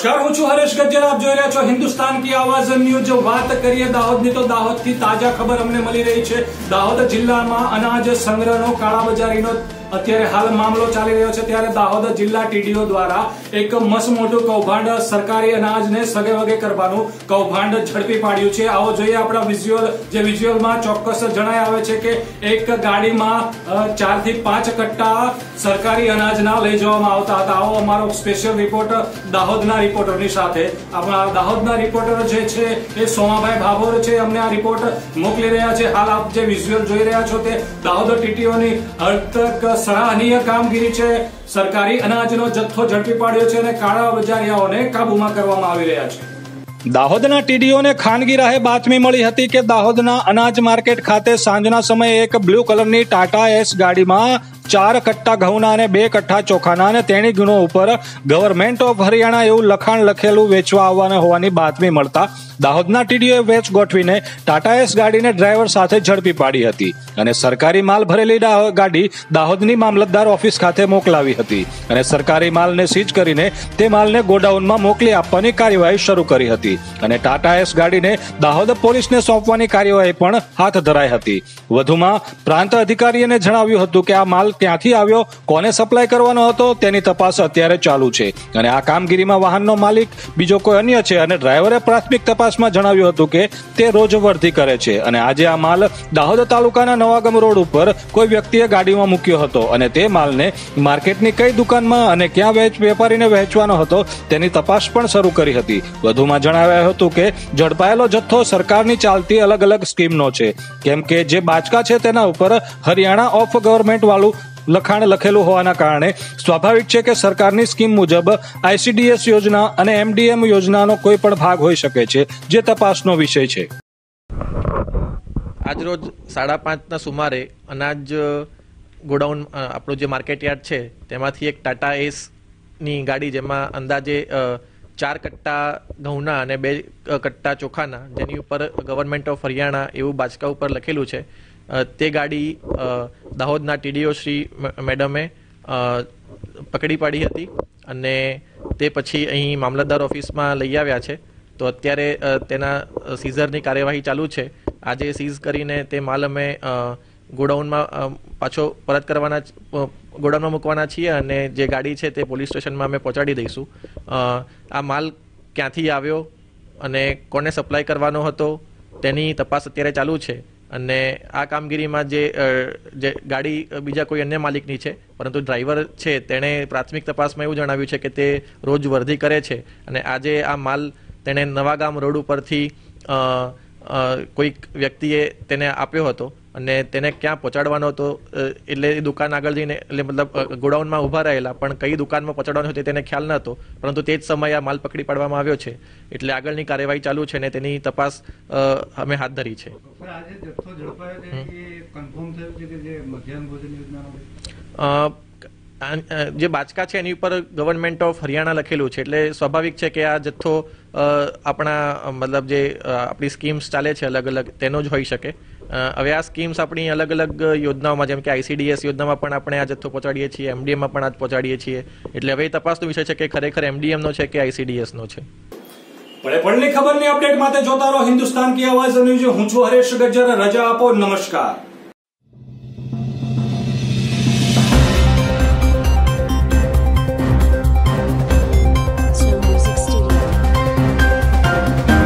નમસ્કાર, હું છું હરેશ ગજ્જર આપ જોઈ રહ્યા છો હિન્દુસ્તાન કી આવાજ ન્યૂઝ. વાત કરીએ દાહોદની, તો દાહોદથી તાજા ખબર અમને મળી રહી છે. દાહોદ જિલ્લામાં અનાજ સંગ્રહનો કાળાબજારીનો અત્યારે હાલ મામલો ચાલી રહ્યો છે ત્યારે દાહોદ જિલ્લા ટીડીઓ દ્વારા એક મસ્ત મોટું કૌભાંડ સરકારી અનાજને સગે વગે કરવાનું કૌભાંડ ઝડપી પાડ્યું છે. આવો જોઈએ આપણા વિઝ્યુઅલ જે વિઝ્યુઅલમાં ચોક્કસ જણાય આવે છે કે એક ગાડીમાં ચારથી પાંચ કટ્ટા સરકારી અનાજના લઈ જવામાં આવતા હતા. આવો અમારો સ્પેશિયલ રિપોર્ટ દાહોદના રિપોર્ટરની સાથે. આપણા દાહોદના રિપોર્ટર જે છે એ સોમાભાઈ ભાભોર છે. અમને આ રિપોર્ટ મોકલી રહ્યા છે. હાલ આપ જે વિઝ્યુઅલ જોઈ રહ્યા છો તે દાહોદ ટીટીઓની હડતક સરાહનીય કામગીરી છે. સરકારી અનાજનો જથ્થો ઝડપી પાડ્યો છે અને કાળા બજારિયાઓને કાબુમાં કરવામાં આવી રહ્યા છે. દાહોદના ટીડીઓને ખાનગી રાહે બાતમી મળી હતી કે દાહોદના અનાજ માર્કેટ ખાતે સાંજના સમયે એક બ્લુ કલરની ટાટા એસ ગાડીમાં ચાર કટ્ટા ઘઉંના અને બે કટ્ટા ચોખાના અને તેની ગુણો ઉપર ગવર્મેન્ટ ઓફ હરિયાણા એવું લખાણ લખેલું વેચવા આવવાના હોવાની બાતમી મળતા દાહોદના ટીડીઓએ વેચ ગોઠવીને ટાટા એસ ગાડીને ડ્રાઈવર સાથે ઝડપી પાડી હતી અને સરકારી માલ ભરેલી ગાડી દાહોદની મામલતદાર ઓફિસ ખાતે મોકલાવી હતી અને સરકારી માલને સીઝ કરીને તે માલને ગોડાઉનમાં મોકલી આપવાની કાર્યવાહી શરૂ કરી હતી અને ટાટા એસ ગાડીને દાહોદ પોલીસને સોંપવાની કાર્યવાહી પણ હાથ ધરાઈ હતી. વધુમાં પ્રાંત અધિકારીને જણાવ્યું હતું કે આ માલ ક્યાંથી આવ્યો, કોને સપ્લાય કરવાનો હતો, તેની તપાસ અત્યારે ચાલુ છે. અને આ કામગીરીમાં વાહનનો માલિક, બીજો કોઈ અન્ય છે, અને ડ્રાઈવરે પ્રાથમિક તપાસમાં જણાવ્યું હતું કે તે રોજ વર્તી કરે છે. અને આજે આ માલ દાહોદ તાલુકાના નવાગમ રોડ ઉપર કોઈ વ્યક્તિએ ગાડીમાં મૂક્યો હતો. અને તે માલને માર્કેટની કઈ દુકાનમાં અને ક્યાં વેચ, વેપારીને વહેંચવાનો હતો, તેની તપાસ પણ શરૂ કરી હતી. વધુમાં જણાવ્યું હતું કે, ઝડપાયેલો જથ્થો સરકારની ચાલતી અલગ અલગ સ્કીમનો છે. કેમ કે જે બાચકા છે તેના ઉપર હરિયાણા ઓફ ગવર્મેન્ટ વાળું લખાણ લખેલું હોવાના કારણે સ્વાભાવિક છે કે સરકારની સ્કીમ મુજબ આઈસીડીએસ યોજના અને એમડીએમ યોજનાનો કોઈ પણ ભાગ હોઈ શકે છે, જે તપાસનો વિષય છે. આજરોજ સાડા પાંચના સુમારે અનાજ ગોડાઉન આપણું જે માર્કેટ યાર્ડ છે, તેમાંથી એક ટાટા એસની ગાડી જેમાં અંદાજે ચાર કટ્ટા ઘઉંના અને બે કટ્ટા ચોખાના, જેની ઉપર ગવર્મેન્ટ ઓફ હરિયાણા એવું બાચકા ઉપર લખેલું છે તે ગાડી દાહોદના ટીડીઓ શ્રી મેડમે પકડી પાડી હતી અને તે પછી અહીં મામલતદાર ઓફિસમાં લઈ આવ્યા છે. તો અત્યારે તેના સીઝરની કાર્યવાહી ચાલુ છે. આજે સીઝ કરીને તે માલ અમે ગોડાઉનમાં પાછો પરત કરવાના ગોડાઉનમાં મૂકવાના છીએ અને જે ગાડી છે તે પોલીસ સ્ટેશનમાં અમે પહોંચાડી દઈશું. આ માલ ક્યાંથી આવ્યો અને કોને સપ્લાય કરવાનો હતો તેની તપાસ અત્યારે ચાલુ છે. અને આ કામગીરીમાં જે જે ગાડી બીજા કોઈ અન્ય માલિકની છે, પરંતુ ડ્રાઈવર છે, તેણે પ્રાથમિક તપાસમાં એવું જણાવ્યું છે કે તે રોજ વર્ધી કરે છે. અને આજે આ માલ તેણે નવાગામ રોડ ઉપરથી કોઈક વ્યક્તિએ તેને આપ્યો હતો અને તેને ક્યાં પહોંચાડવાનો હતો એટલે એ દુકાન આગળ જઈને એટલે મતલબ ગોડાઉનમાં ઊભા રહેલા પણ કઈ દુકાનમાં પહોંચાડવાનો હતો તેને ખ્યાલ ન હતો પરંતુ તે જ સમયે આ માલ પકડી પાડવામાં આવ્યો છે. એટલે આગળની કાર્યવાહી ચાલુ છે અને તેની તપાસ અમે હાથ ધરી છે. જે બાચકા છે એની ઉપર ગવર્મેન્ટ ઓફ હરિયાણા લખેલું છે, એટલે સ્વાભાવિક છે કે આ જથ્થો આપણા મતલબ જે આપણી સ્કીમ્સ ચાલે છે અલગ અલગ, તેનો જ હોઈ શકે. હવે આ સ્કીમ્સ આપણી અલગ અલગ યોજનાઓમાં, જેમ કે આઈસીડીએસ યોજનામાં પણ આપણે આ જથ્થો પહોંચાડીએ છીએ એમડીએમમાં પણ આ પહોંચાડીએ છીએ. એટલે હવે તપાસનો વિષય છે કે ખરેખર એમડીએમનો છે કે આઈસીડીએસનો છે? પડની ખબરની અપડેટ માટે જોતા રહો હિન્દુસ્તાન કી આવાજ ન્યૂઝ. હું છું હરેશ ગજ્જર. રજા આપો. નમસ્કાર.